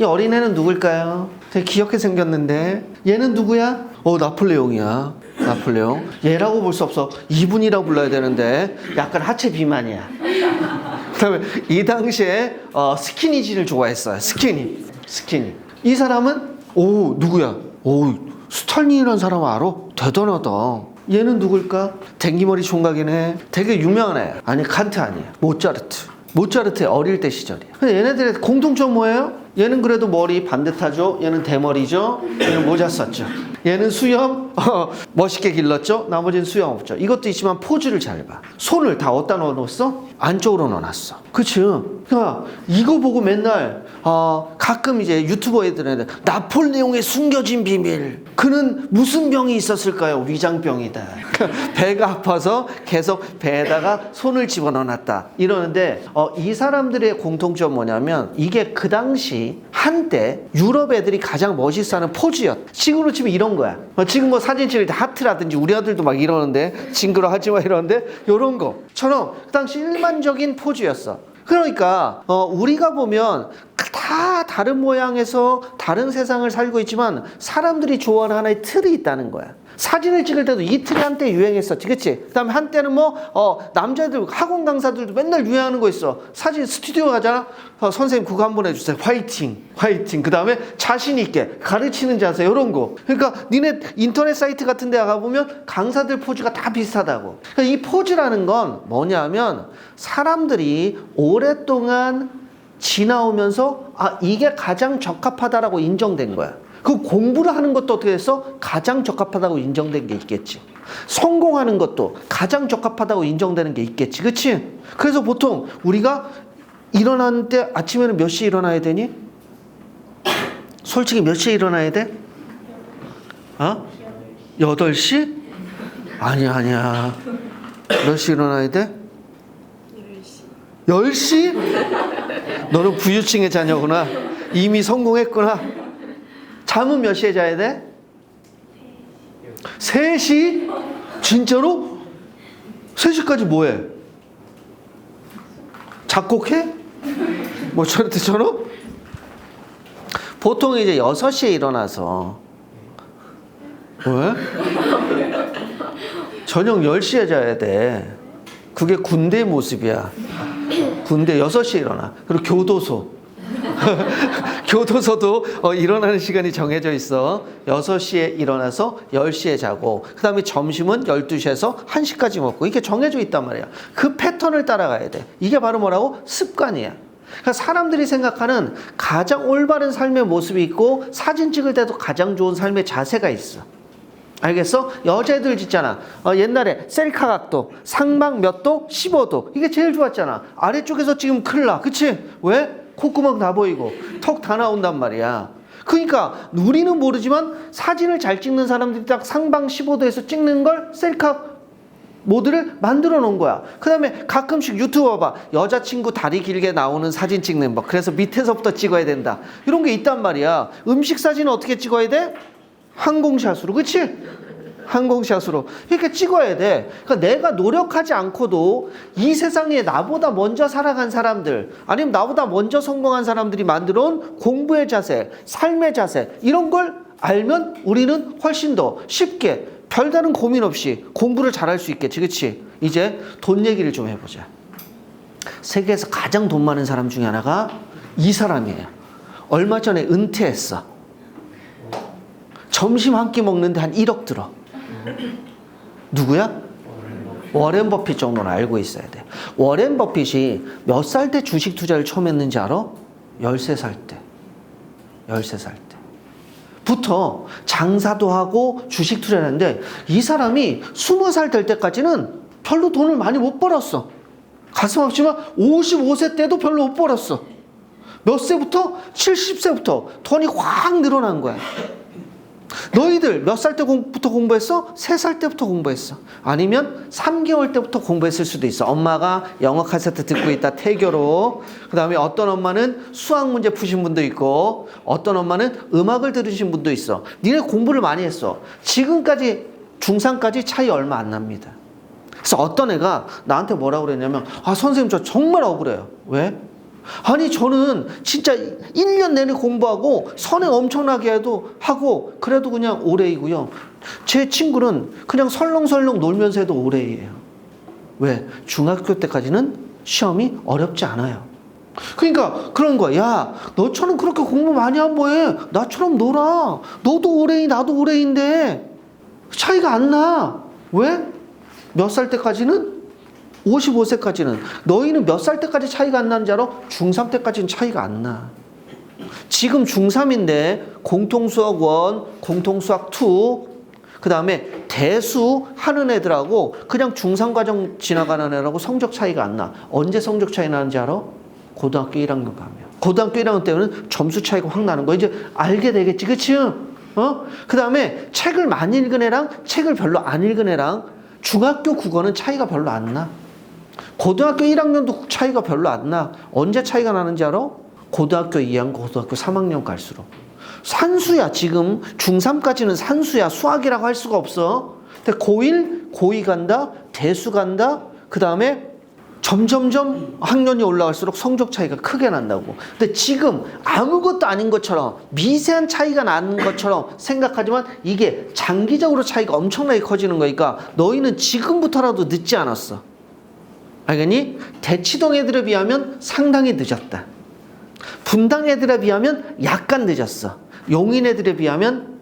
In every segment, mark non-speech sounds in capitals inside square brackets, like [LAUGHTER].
이 어린애는 누굴까요? 되게 귀엽게 생겼는데 얘는 누구야? 어 나폴레옹이야 나폴레옹 얘라고 볼 수 없어 이분이라고 불러야 되는데 약간 하체 비만이야 그다음에 이 당시에 어, 스키니진을 좋아했어요 스키니 스키니 이 사람은 오 누구야? 오 스탈린이라는 사람 알아? 대단하다 얘는 누굴까? 댕기머리 총각이네 되게 유명한 애 아니 칸트 아니야 모차르트 모차르트의 어릴 때 시절이야. 근데 얘네들의 공통점 뭐예요? 얘는 그래도 머리 반듯하죠. 얘는 대머리죠. 얘는 모자 썼죠. 얘는 수염 어, 멋있게 길렀죠. 나머지는 수염 없죠. 이것도 있지만 포즈를 잘 봐. 손을 다 어디다 넣어놨어? 안쪽으로 넣어놨어. 그치? 그러니까 이거 보고 맨날 어, 가끔 이제 유튜버 애들은 나폴레옹의 숨겨진 비밀. 그는 무슨 병이 있었을까요? 위장병이다. 배가 아파서 계속 배에다가 손을 집어넣어놨다. 이러는데 어, 이 사람들의 공통점 뭐냐면 이게 그 당시 한때 유럽 애들이 가장 멋있어하는 포즈였. 지금으로 치면 이런 거야. 어, 지금 뭐 사진 찍을 때 하트라든지 우리 아들도 막 이러는데 징그러 하지 마 이러는데 이런 거처럼 그 당시 일반적인 포즈였어. 그러니까 어, 우리가 보면 다 다른 모양에서 다른 세상을 살고 있지만 사람들이 좋아하는 하나의 틀이 있다는 거야. 사진을 찍을 때도 이 틀이 한때 유행했었지, 그치? 그 다음에 한때는 뭐, 어, 남자들, 학원 강사들도 맨날 유행하는 거 있어. 사진 스튜디오 가잖아? 어, 선생님 그거 한 번 해주세요. 화이팅, 화이팅. 그 다음에 자신있게 가르치는 자세, 이런 거. 그러니까 니네 인터넷 사이트 같은 데 가보면 강사들 포즈가 다 비슷하다고. 그러니까 이 포즈라는 건 뭐냐면 사람들이 오랫동안 지나오면서 아, 이게 가장 적합하다라고 인정된 거야. 그 공부를 하는 것도 어떻게 해서 가장 적합하다고 인정된 게 있겠지. 성공하는 것도 가장 적합하다고 인정되는 게 있겠지. 그치? 그래서 보통 우리가 일어나는 때 아침에는 몇 시에 일어나야 되니? 솔직히 몇 시에 일어나야 돼? 어? 8시? 아니야, 아니야. 몇 시에 일어나야 돼? 10시? 너는 부유층의 자녀구나. 이미 성공했구나. 잠은 몇 시에 자야 돼? 3시? 진짜로? 3시까지 뭐해? 작곡해? 모차르트처럼? 보통 이제 6시에 일어나서 왜? 저녁 10시에 자야 돼. 그게 군대 모습이야. 군대 6시에 일어나. 그리고 교도소. [LAUGHS] 교도소도 어, 일어나는 시간이 정해져 있어. 6시에 일어나서 10시에 자고, 그 다음에 점심은 12시에서 1시까지 먹고, 이게 정해져 있단 말이야. 그 패턴을 따라가야 돼. 이게 바로 뭐라고? 습관이야. 그러니까 사람들이 생각하는 가장 올바른 삶의 모습이 있고, 사진 찍을 때도 가장 좋은 삶의 자세가 있어. 알겠어? 여자애들 있잖아. 어, 옛날에 셀카 각도, 상방 몇 도? 15도. 이게 제일 좋았잖아. 아래쪽에서 지금 큰일 나. 그치? 왜? 콧구멍 다 보이고, 턱 다 나온단 말이야. 그러니까 우리는 모르지만 사진을 잘 찍는 사람들이 딱 상방 15도에서 찍는 걸 셀카 모드를 만들어 놓은 거야. 그 다음에 가끔씩 유튜브 봐봐. 여자친구 다리 길게 나오는 사진 찍는 법. 그래서 밑에서부터 찍어야 된다. 이런 게 있단 말이야. 음식 사진은 어떻게 찍어야 돼? 항공샷으로. 그치? 항공샷으로. 이렇게 찍어야 돼. 그러니까 내가 노력하지 않고도 이 세상에 나보다 먼저 살아간 사람들, 아니면 나보다 먼저 성공한 사람들이 만들어 온 공부의 자세, 삶의 자세, 이런 걸 알면 우리는 훨씬 더 쉽게 별다른 고민 없이 공부를 잘할 수 있겠지. 그치? 이제 돈 얘기를 좀 해보자. 세계에서 가장 돈 많은 사람 중에 하나가 이 사람이에요. 얼마 전에 은퇴했어. 점심 한 끼 먹는데 한 1억 들어. [CLEARS THROAT] 누구야? 워렌 버핏 정도는 알고 있어야 돼. 워렌 버핏이 몇 살 때 주식 투자를 처음 했는지 알아? 13살 때. 13살 때. 부터 장사도 하고 주식 투자를 했는데 이 사람이 20살 될 때까지는 별로 돈을 많이 못 벌었어. 가슴 아프지만 55세 때도 별로 못 벌었어. 몇 세부터? 70세부터 돈이 확 늘어난 거야. 너희들 몇 살 때부터 공부했어? 세 살 때부터 공부했어. 아니면 3개월 때부터 공부했을 수도 있어. 엄마가 영어 카세트 듣고 있다 태교로. 그 다음에 어떤 엄마는 수학 문제 푸신 분도 있고, 어떤 엄마는 음악을 들으신 분도 있어. 니네 공부를 많이 했어. 지금까지 중3까지 차이 얼마 안 납니다. 그래서 어떤 애가 나한테 뭐라고 그랬냐면, 아, 선생님 저 정말 억울해요. 왜? 아니 저는 진짜 1년 내내 공부하고 선행 엄청나게 해도 하고 그래도 그냥 올해이고요. 제 친구는 그냥 설렁설렁 놀면서 해도 올해예요. 왜? 중학교 때까지는 시험이 어렵지 않아요. 그러니까 그런 거야. 야, 너처럼 그렇게 공부 많이 한 뭐해? 나처럼 놀아. 너도 올해이 나도 올해인데 차이가 안 나. 왜? 몇 살 때까지는 55세까지는 너희는 몇 살 때까지 차이가 안 나는 줄 알아? 중3 때까지는 차이가 안 나. 지금 중3인데 공통수학 1, 공통수학 2, 그 다음에 대수 하는 애들하고 그냥 중3 과정 지나가는 애들하고 성적 차이가 안 나. 언제 성적 차이 나는지 알아? 고등학교 1학년 가면. 고등학교 1학년 때는 점수 차이가 확 나는 거. 이제 알게 되겠지. 그치? 어? 그 다음에 책을 많이 읽은 애랑 책을 별로 안 읽은 애랑 중학교 국어는 차이가 별로 안 나. 고등학교 1학년도 차이가 별로 안 나. 언제 차이가 나는지 알아? 고등학교 2학년, 고등학교 3학년 갈수록. 산수야, 지금. 중3까지는 산수야. 수학이라고 할 수가 없어. 근데 고1, 고2 간다, 대수 간다, 그 다음에 점점점 학년이 올라갈수록 성적 차이가 크게 난다고. 근데 지금 아무것도 아닌 것처럼 미세한 차이가 나는 것처럼 생각하지만 이게 장기적으로 차이가 엄청나게 커지는 거니까 너희는 지금부터라도 늦지 않았어. 알겠니? 대치동 애들에 비하면 상당히 늦었다. 분당 애들에 비하면 약간 늦었어. 용인 애들에 비하면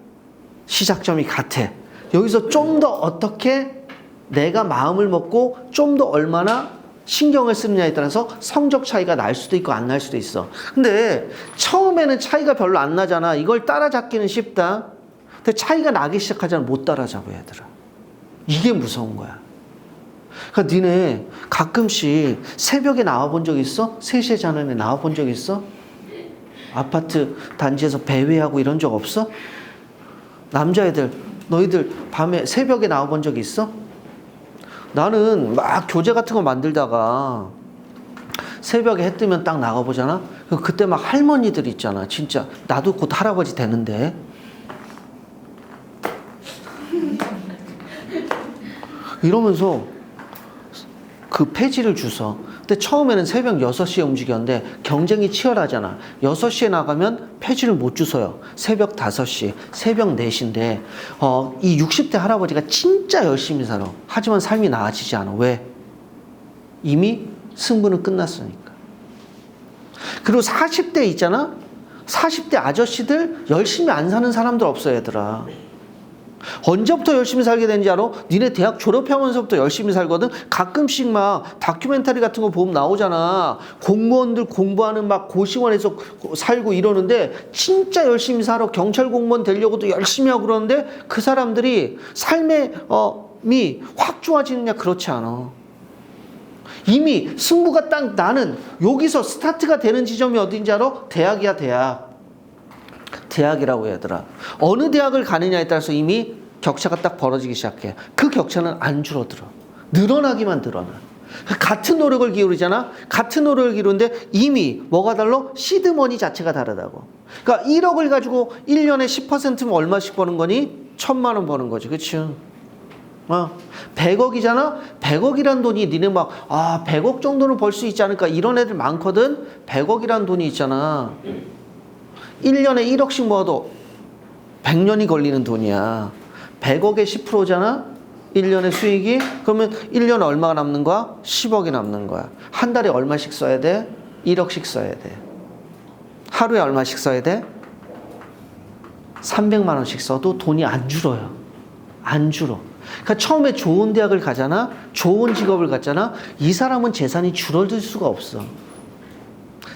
시작점이 같아. 여기서 좀 더 어떻게 내가 마음을 먹고 좀 더 얼마나 신경을 쓰느냐에 따라서 성적 차이가 날 수도 있고 안 날 수도 있어. 근데 처음에는 차이가 별로 안 나잖아. 이걸 따라잡기는 쉽다. 근데 차이가 나기 시작하잖아. 못 따라잡아, 얘들아. 이게 무서운 거야. 그러니까 니네 가끔씩 새벽에 나와 본 적 있어? 3시에 자는 애 나와 본 적 있어? 아파트 단지에서 배회하고 이런 적 없어? 남자애들 너희들 밤에 새벽에 나와 본 적 있어? 나는 막 교재 같은 거 만들다가 새벽에 해 뜨면 딱 나가보잖아? 그때 막 할머니들 있잖아. 진짜. 나도 곧 할아버지 되는데. 이러면서 그 폐지를 주서. 근데 처음에는 새벽 6시에 움직였는데 경쟁이 치열하잖아. 6시에 나가면 폐지를 못 주서요. 새벽 5시, 새벽 4시인데, 어, 이 60대 할아버지가 진짜 열심히 살아. 하지만 삶이 나아지지 않아. 왜? 이미 승부는 끝났으니까. 그리고 40대 있잖아? 40대 아저씨들 열심히 안 사는 사람들 없어, 얘들아. 언제부터 열심히 살게 되는지 알아? 니네 대학 졸업하면서부터 열심히 살거든? 가끔씩 막 다큐멘터리 같은 거 보면 나오잖아. 공무원들 공부하는 막 고시원에서 살고 이러는데 진짜 열심히 살아. 경찰 공무원 되려고도 열심히 하고 그러는데 그 사람들이 삶의 어, 미확 좋아지느냐? 그렇지 않아. 이미 승부가 딱 나는 여기서 스타트가 되는 지점이 어딘지 알아? 대학이야, 대학. 대학이라고 얘들아. 어느 대학을 가느냐에 따라서 이미 격차가 딱 벌어지기 시작해. 그 격차는 안 줄어들어. 늘어나기만 늘어나. 같은 노력을 기울이잖아? 같은 노력을 기울이는데 이미 뭐가 달라? 시드머니 자체가 다르다고. 그러니까 1억을 가지고 1년에 10%면 얼마씩 버는 거니? 천만 원 버는 거지. 그치? 어, 100억이잖아? 100억이란 돈이 니네 막, 아, 100억 정도는 벌 수 있지 않을까? 이런 애들 많거든? 100억이란 돈이 있잖아. 1년에 1억씩 모아도 100년이 걸리는 돈이야. 100억에 10%잖아? 1년의 수익이? 그러면 1년에 얼마가 남는 거야? 10억이 남는 거야. 한 달에 얼마씩 써야 돼? 1억씩 써야 돼. 하루에 얼마씩 써야 돼? 300만 원씩 써도 돈이 안 줄어요. 안 줄어. 그러니까 처음에 좋은 대학을 가잖아? 좋은 직업을 갖잖아? 이 사람은 재산이 줄어들 수가 없어.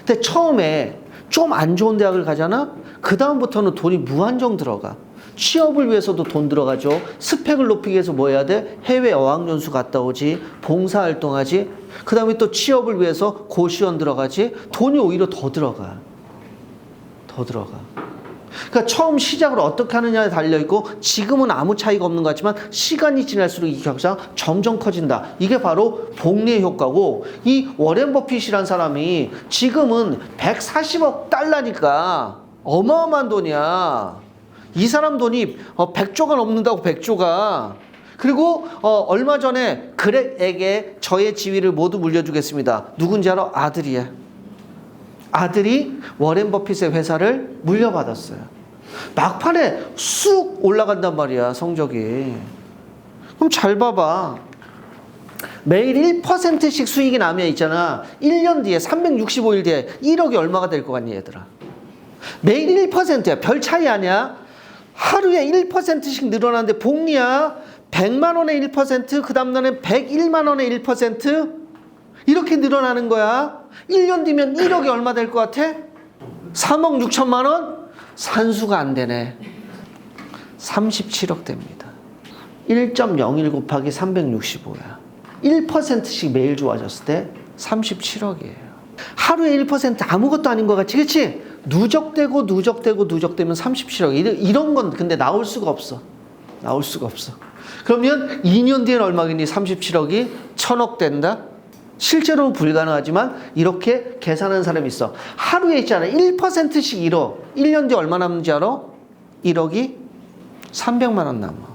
근데 처음에 좀 안 좋은 대학을 가잖아? 그다음부터는 돈이 무한정 들어가. 취업을 위해서도 돈 들어가죠. 스펙을 높이기 위해서 뭐 해야 돼? 해외 어학연수 갔다 오지. 봉사활동하지. 그 다음에 또 취업을 위해서 고시원 들어가지. 돈이 오히려 더 들어가. 더 들어가. 그러니까 처음 시작을 어떻게 하느냐에 달려 있고 지금은 아무 차이가 없는 것 같지만 시간이 지날수록 이 격차가 점점 커진다. 이게 바로 복리의 효과고 이 워렌 버핏이란 사람이 지금은 140억 달러니까 어마어마한 돈이야. 이 사람 돈이 어, 100조가 넘는다고 100조가. 그리고 어, 얼마 전에 그렉에게 저의 지위를 모두 물려주겠습니다. 누군지 알아? 아들이야. 아들이 워렌 버핏의 회사를 물려받았어요. 막판에 쑥 올라간단 말이야, 성적이. 그럼 잘 봐봐. 매일 1%씩 수익이 나면 있잖아. 1년 뒤에, 365일 뒤에 1억이 얼마가 될 것 같니, 얘들아? 매일 1%야. 별 차이 아니야? 하루에 1%씩 늘어나는데 복리야. 100만 원의 1%, 그 다음 날엔 101만 원의 1%? 이렇게 늘어나는 거야. 1년 뒤면 1억이 얼마 될 것 같아? 3억 6천만 원? 산수가 안 되네. 37억 됩니다. 1.01 곱하기 365야. 1%씩 매일 좋아졌을 때 37억이에요. 하루에 1% 아무것도 아닌 것 같지, 그치? 누적되고 누적되고 누적되면 37억. 이런, 이런 건 근데 나올 수가 없어. 나올 수가 없어. 그러면 2년 뒤엔 얼마겠니? 37억이 1000억 된다? 실제로는 불가능하지만 이렇게 계산하는 사람이 있어. 하루에 있잖아. 1%씩 1억. 1년 뒤에 얼마 남는지 알아? 1억이 300만 원 남아.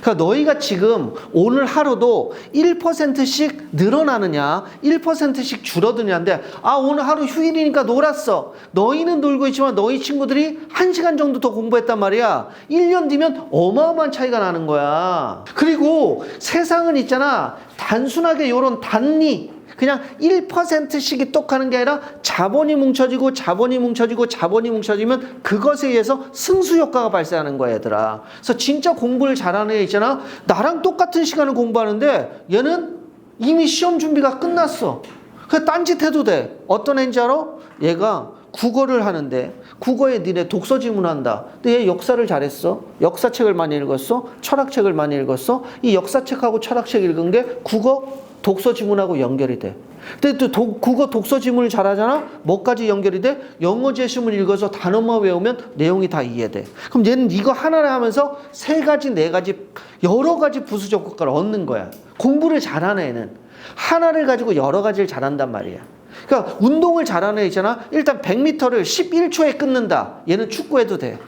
그러니까 너희가 지금 오늘 하루도 1%씩 늘어나느냐, 1%씩 줄어드냐인데, 아, 오늘 하루 휴일이니까 놀았어. 너희는 놀고 있지만 너희 친구들이 1시간 정도 더 공부했단 말이야. 1년 뒤면 어마어마한 차이가 나는 거야. 그리고 세상은 있잖아. 단순하게 요런 단리, 그냥 1%씩 이 똑 하는 게 아니라 자본이 뭉쳐지고 자본이 뭉쳐지고 자본이 뭉쳐지면 그것에 의해서 승수 효과가 발생하는 거야 얘들아 그래서 진짜 공부를 잘하는 애 있잖아 나랑 똑같은 시간을 공부하는데 얘는 이미 시험 준비가 끝났어 그 딴짓 해도 돼 어떤 애인지 알아? 얘가 국어를 하는데 국어에 니네 독서 지문한다. 근데 얘 역사를 잘했어. 역사책을 많이 읽었어. 철학책을 많이 읽었어. 이 역사책하고 철학책 읽은 게 국어 독서 지문하고 연결이 돼. 근데 또 도- 국어 독서 지문을 잘하잖아? 뭐까지 연결이 돼? 영어 제시문 읽어서 단어만 외우면 내용이 다 이해돼. 그럼 얘는 이거 하나를 하면서 세 가지, 네 가지, 여러 가지 부수적 효과를 얻는 거야. 공부를 잘하는 애는. 하나를 가지고 여러 가지를 잘한단 말이야. 그러니까 운동을 잘하는 애 있잖아. 일단 100m를 11초에 끊는다. 얘는 축구해도 돼.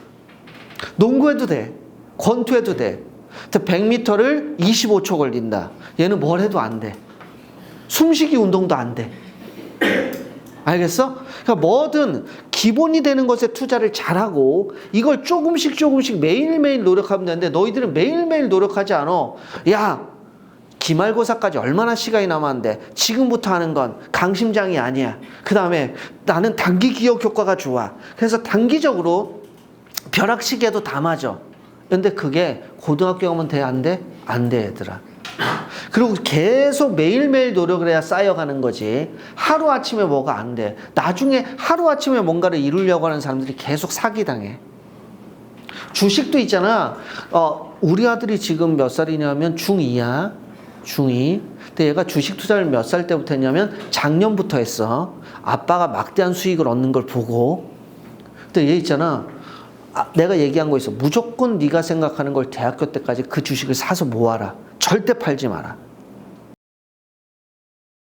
농구해도 돼. 권투해도 돼. 100m를 25초 걸린다. 얘는 뭘 해도 안 돼. 숨쉬기 운동도 안 돼. 알겠어? 그러니까 뭐든 기본이 되는 것에 투자를 잘하고 이걸 조금씩 조금씩 매일매일 노력하면 되는데 너희들은 매일매일 노력하지 않아. 야, 기말고사까지 얼마나 시간이 남았는데 지금부터 하는 건 강심장이 아니야. 그 다음에 나는 단기 기억 효과가 좋아. 그래서 단기적으로 벼락시계도 다 맞아. 근데 그게 고등학교 가면 돼? 안 돼? 안 돼, 얘들아. [LAUGHS] 그리고 계속 매일매일 노력을 해야 쌓여가는 거지. 하루아침에 뭐가 안 돼. 나중에 하루아침에 뭔가를 이루려고 하는 사람들이 계속 사기당해. 주식도 있잖아. 어, 우리 아들이 지금 몇 살이냐면 중2야. 중2. 근데 얘가 주식 투자를 몇 살 때부터 했냐면 작년부터 했어. 아빠가 막대한 수익을 얻는 걸 보고. 근데 얘 있잖아. 아, 내가 얘기한 거 있어. 무조건 네가 생각하는 걸 대학교 때까지 그 주식을 사서 모아라. 절대 팔지 마라.